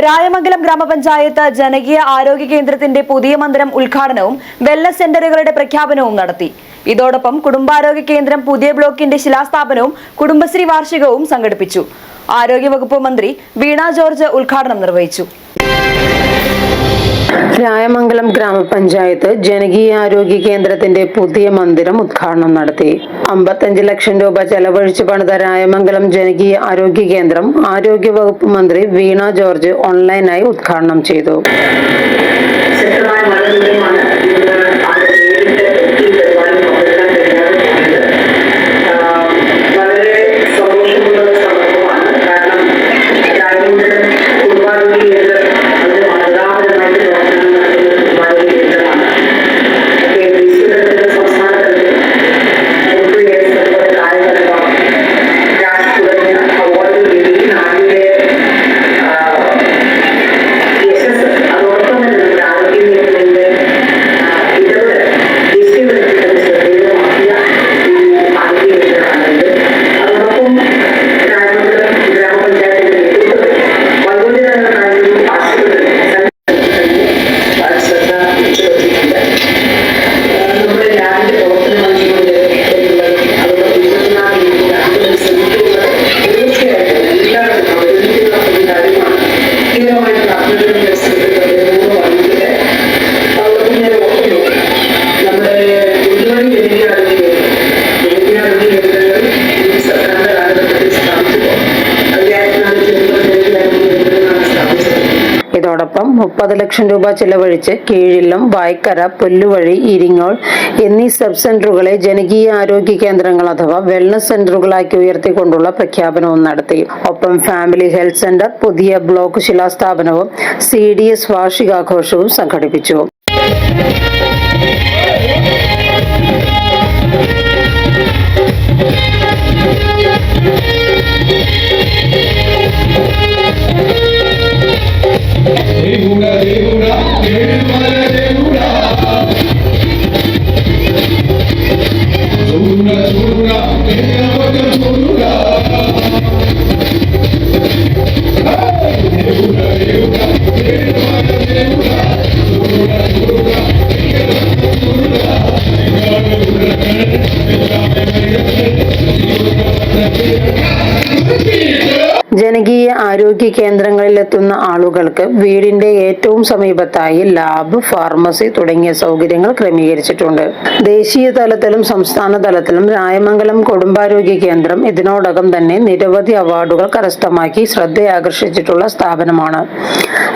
രായമംഗലം ഗ്രാമപഞ്ചായത്ത് ജനകീയ ആരോഗ്യ കേന്ദ്രത്തിന്റെ പുതിയ മന്ദിരം ഉദ്ഘാടനവും വെൽനസ് സെന്ററുകളുടെ പ്രഖ്യാപനവും നടത്തി. ഇതോടൊപ്പം കുടുംബാരോഗ്യ കേന്ദ്രം പുതിയ ബ്ലോക്കിന്റെ ശിലാസ്ഥാപനവും കുടുംബശ്രീ വാർഷികവും സംഘടിപ്പിച്ചു. ആരോഗ്യവകുപ്പ് മന്ത്രി വീണ ജോർജ് ഉദ്ഘാടനം നിർവഹിച്ചു. രായമംഗലം ഗ്രാമപഞ്ചായത്ത് ജനകീയാരോഗ്യ കേന്ദ്രത്തിന്റെ പുതിയ മന്ദിരം ഉദ്ഘാടനം നടത്തി. അമ്പത്തഞ്ച് ലക്ഷം രൂപ ചെലവഴിച്ച് പണിത രായമംഗലം ജനകീയ ആരോഗ്യ കേന്ദ്രം ആരോഗ്യ വകുപ്പ് മന്ത്രി വീണ ജോർജ് ഓൺലൈനായി ഉദ്ഘാടനം ചെയ്തു. ഇതോടൊപ്പം മുപ്പത് ലക്ഷം രൂപ ചെലവഴിച്ച് കീഴിലും വായ്ക്കര പുല്ലുവഴി ഇരിങ്ങോൾ എന്നീ സബ് സെന്ററുകളെ ജനകീയ ആരോഗ്യ കേന്ദ്രങ്ങൾ അഥവാ വെൽനസ് സെന്ററുകളാക്കി ഉയർത്തിക്കൊണ്ടുള്ള പ്രഖ്യാപനവും നടത്തി ഒപ്പം ഫാമിലി ഹെൽത്ത് സെന്റർ പുതിയ ബ്ലോക്ക് ശിലാസ്ഥാപനവും സി ഡി എസ് വാർഷികാഘോഷവും സംഘടിപ്പിച്ചു ആരോഗ്യ കേന്ദ്രങ്ങളിലെത്തുന്ന ആളുകൾക്ക് വീടിന്റെ ഏറ്റവും സമീപത്തായി ലാബ് ഫാർമസി തുടങ്ങിയ സൗകര്യങ്ങൾ ക്രമീകരിച്ചിട്ടുണ്ട്. ദേശീയ തലത്തിലും സംസ്ഥാന തലത്തിലും രായമംഗലം കുടുംബാരോഗ്യ കേന്ദ്രം ഇതിനോടകം തന്നെ നിരവധി അവാർഡുകൾ കരസ്ഥമാക്കി ശ്രദ്ധയാകർഷിച്ചിട്ടുള്ള സ്ഥാപനമാണ്.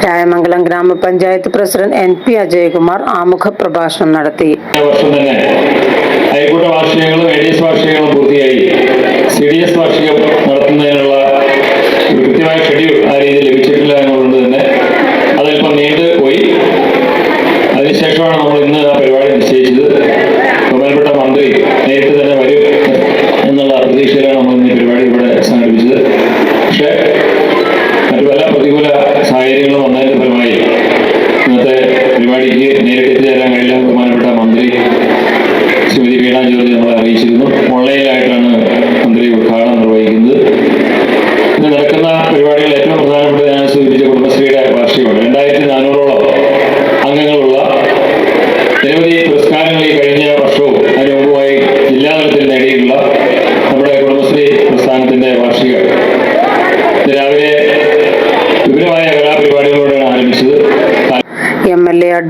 രായമംഗലം ഗ്രാമപഞ്ചായത്ത് പ്രസിഡന്റ് എൻ പി അജയകുമാർ ആമുഖ പ്രഭാഷണം നടത്തി പൂർത്തിയായി. സി ഡി എസ് വാർഷികം നടത്തുന്നതിനുള്ള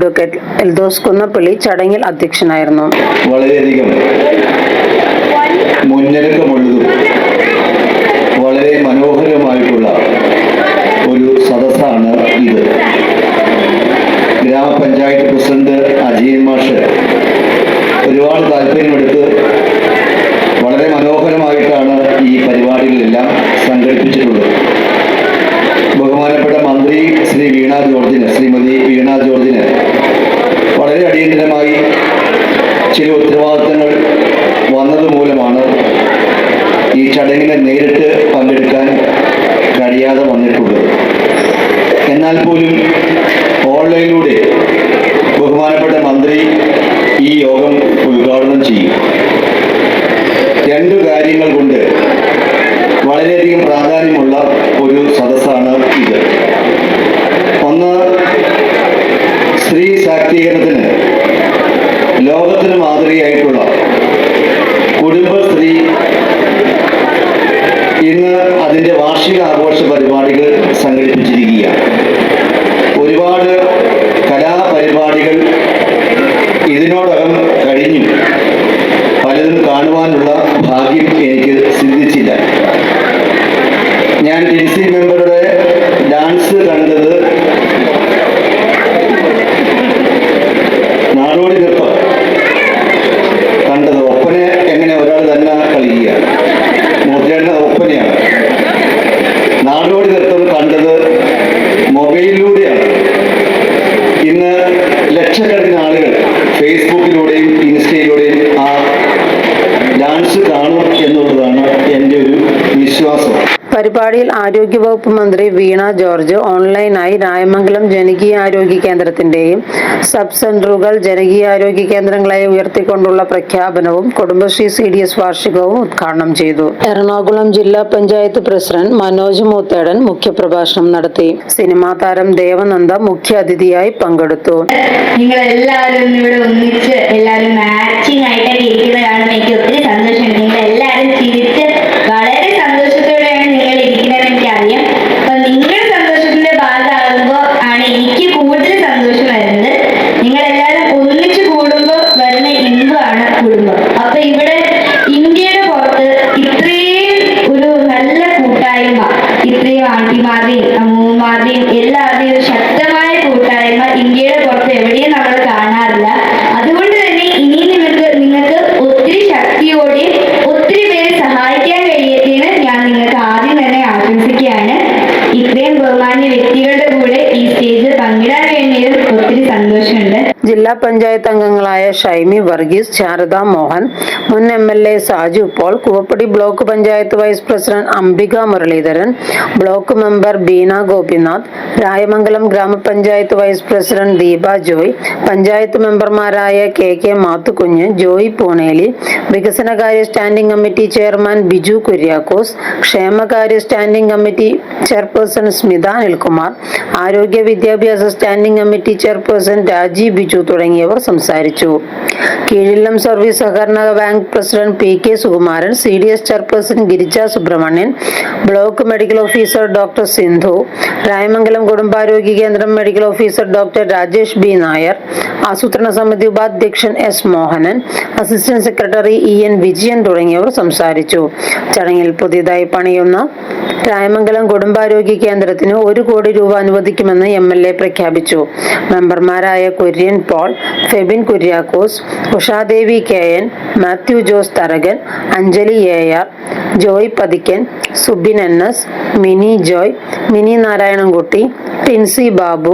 അഡ്വക്കേറ്റ് എൽദോസ് കുന്നപ്പള്ളി ചടങ്ങിൽ അധ്യക്ഷനായിരുന്നു. വളരെയധികം മുന്നൊരുക്കമുള്ളതും ശാക്തീകരണത്തിന് ലോകത്തിന് മാതൃകയായിട്ടുള്ള പരിപാടിയിൽ ആരോഗ്യവകുപ്പ് മന്ത്രി വീണ ജോർജ് ഓൺലൈനായി രായമംഗലം ജനകീയ ആരോഗ്യ കേന്ദ്രത്തിന്റെയും സബ് സെന്ററുകൾ ജനകീയ ആരോഗ്യ കേന്ദ്രങ്ങളായി ഉയർത്തിക്കൊണ്ടുള്ള പ്രഖ്യാപനവും കുടുംബശ്രീ സി ഡി എസ് വാർഷികവും ഉദ്ഘാടനം ചെയ്തു. എറണാകുളം ജില്ലാ പഞ്ചായത്ത് പ്രസിഡന്റ് മനോജ് മൂത്തേടൻ മുഖ്യപ്രഭാഷണം നടത്തി. സിനിമാ താരം ദേവനന്ദ മുഖ്യ അതിഥിയായി പങ്കെടുത്തു. നിങ്ങൾ എല്ലാവരും ഇവിടെ ഒന്നിച്ച് എല്ലാവരും മാച്ചിങ് ആയിട്ടൊക്കെ എനിക്ക് ഇത്രയും ആന്റിമാരുടെയും അമ്മൂമ്മമാരുടെയും എല്ലാവരുടെയും ശക്തമായ കൂട്ടായ്മ ഇന്ത്യയുടെ പുറത്ത് എവിടെയും നമ്മൾ കാണാറില്ല. അതുകൊണ്ട് തന്നെ ഇനി നിങ്ങൾക്ക് നിങ്ങൾക്ക് ഒത്തിരി ശക്തിയോടെയും ഒത്തിരി പേരെ സഹായിക്കാൻ കഴിയത്തിന് ഞാൻ നിങ്ങൾക്ക് ആദ്യം തന്നെ ആശംസിക്കുകയാണ്. ഇത്രയും ബഹുമാന്യ വ്യക്തികളുടെ കൂടെ ഈ സ്റ്റേജിൽ പങ്കിടാൻ കഴിഞ്ഞതിൽ ഒത്തിരി സന്തോഷമുണ്ട്. ജില്ലാ പഞ്ചായത്ത് അംഗങ്ങളായ ഷൈമി വർഗീസ് ശാരദ മോഹൻ മുൻ M L A Saju Paul Koovappady block panchayat vice president Ambika Muraleedharan block member Beena Gopinath Rayamangalam ഗ്രാമപഞ്ചായത്ത് വൈസ് പ്രസിഡന്റ് ദീപ ജോയ് പഞ്ചായത്ത് മെമ്പർമാരായ കെ കെ മാത്തുകുഞ്ഞ് ജോയ് പൂണേലി വികസനകാര്യ standing committee chairman Biju Kuriakose ക്ഷേമകാര്യ standing committee chairperson Smitha Anilkumar ആരോഗ്യ വിദ്യാഭ്യാസ standing committee chairperson Rajeev Biju തുടങ്ങിയവർ സംസാരിച്ചു. കീഴില്ലം service സഹകരണ bank president P K Sukumaran C D S chairperson Girija Subramanian block medical officer doctor Sindhu Rayamangalam കുടുംബാരോഗ്യ കേന്ദ്രം medical officer doctor Rajesh B Nair ആസൂത്രണ സമിതി ഉപാധ്യക്ഷൻ S Mohanan assistant secretary E N Vijayan തുടങ്ങിയവർ സംസാരിച്ചു. ചടങ്ങിൽ പുതിയതായി പണിയുന്ന രായമംഗലം കുടുംബാരോഗ്യ കേന്ദ്രത്തിന് ഒരു കോടി രൂപ അനുവദിക്കുമെന്ന് എം എൽ എ പ്രഖ്യാപിച്ചു. മെമ്പർമാരായ Kurian Paul Febin Kuriakose Ushadevi K N Mathew Jose Tharakan Anjali A R Joy Pathikkan Subin N S Mini Joy Mini Narayanankutty Tincy Babu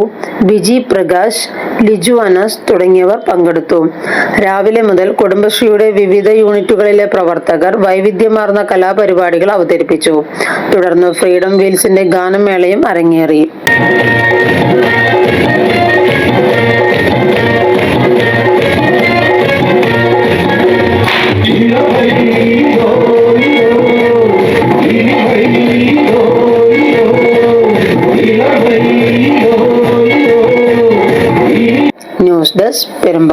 Biji Prakash Liju Anas തുടങ്ങിയവർ പങ്കെടുത്തു. രാവിലെ മുതൽ കുടുംബശ്രീയുടെ വിവിധ യൂണിറ്റുകളിലെ പ്രവർത്തകർ വൈവിധ്യമാർന്ന കലാപരിപാടികൾ അവതരിപ്പിച്ചു. തുടർന്ന് ഫ്രീഡം വീൽസിന്റെ ഗാനമേളയും അരങ്ങേറി. yang